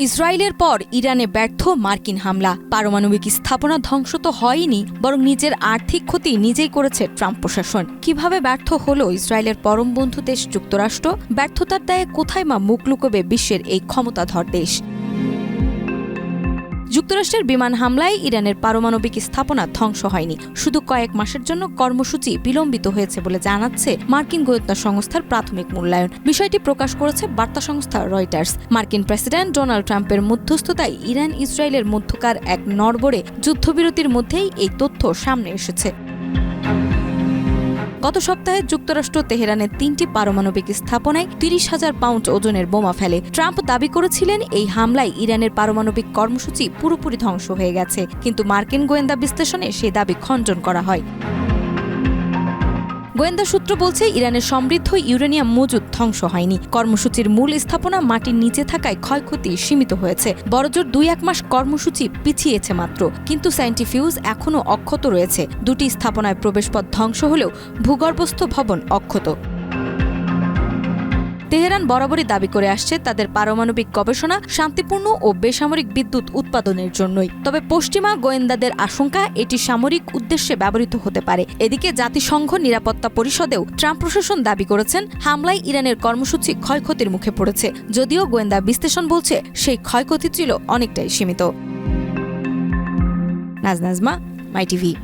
ইসরায়েলের পর ইরানে ব্যর্থ মার্কিন হামলা। পারমাণবিক স্থাপনা ধ্বংস তো হয়নি, বরং নিজের আর্থিক ক্ষতি নিজেই করেছে ট্রাম্প প্রশাসন। কীভাবে ব্যর্থ হল ইসরায়েলের পরম বন্ধু দেশ যুক্তরাষ্ট্র? ব্যর্থতার দায়ে কোথায় মা মুখ লুকোবে বিশ্বের এই ক্ষমতাধর দেশ? যুক্তরাষ্ট্রের বিমান হামলায় ইরানের পারমাণবিক স্থাপনা ধ্বংস হয়নি। শুধু কয়েক মাসের জন্য কর্মসূচি বিলম্বিত হয়েছে বলে জানাচ্ছে মার্কিন গোয়েন্দা সংস্থার প্রাথমিক মূল্যায়ন। বিষয়টি প্রকাশ করেছে বার্তা সংস্থা রয়টার্স। মার্কিন প্রেসিডেন্ট ডোনাল্ড ট্রাম্পের মধ্যস্থতায় ইরান ইসরায়েলের মধ্যকার এক নড়বড়ে যুদ্ধবিরতির মধ্যেই এই তথ্য সামনে এসেছে। গত সপ্তাহে যুক্তরাষ্ট্র তেহরানের তিনটি পারমাণবিক স্থাপনায় তিরিশ হাজার পাউন্ড ওজনের বোমা ফেলে। ট্রাম্প দাবি করেছিলেন, এই হামলায় ইরানের পারমাণবিক কর্মসূচি পুরোপুরি ধ্বংস হয়ে গেছে। কিন্তু মার্কিন গোয়েন্দা বিশ্লেষণে সে দাবি খণ্ডন করা হয়। গোয়েন্দা সূত্র বলছে, ইরানের সমৃদ্ধ ইউরেনিয়াম মজুদ ধ্বংস হয়নি। কর্মসূচির মূল স্থাপনা মাটির নিচে থাকায় ক্ষয়ক্ষতি সীমিত হয়েছে। বড়জোর দুই এক মাস কর্মসূচি পিছিয়েছে মাত্র। কিন্তু সাইন্টিফিউজ এখনও অক্ষত রয়েছে। দুটি স্থাপনায় প্রবেশপথ ধ্বংস হলেও ভূগর্ভস্থ ভবন অক্ষত। তেহরান বরাবরই দাবি করে আসছে তাদের পারমাণবিক গবেষণা শান্তিপূর্ণ ও বেসামরিক বিদ্যুৎ উৎপাদনের জন্যই। তবে পশ্চিমা গোয়েন্দাদের আশঙ্কা, এটি সামরিক উদ্দেশ্যে ব্যবহৃত হতে পারে। এদিকে জাতিসংঘ নিরাপত্তা পরিষদেও ট্রাম্প প্রশাসন দাবি করেছেন, হামলায় ইরানের কর্মসূচি ক্ষয়ক্ষতির মুখে পড়েছে। যদিও গোয়েন্দা বিশ্লেষণ বলছে, সেই ক্ষয়ক্ষতি ছিল অনেকটাই সীমিত। নাজনাজমা, মাই টিভি।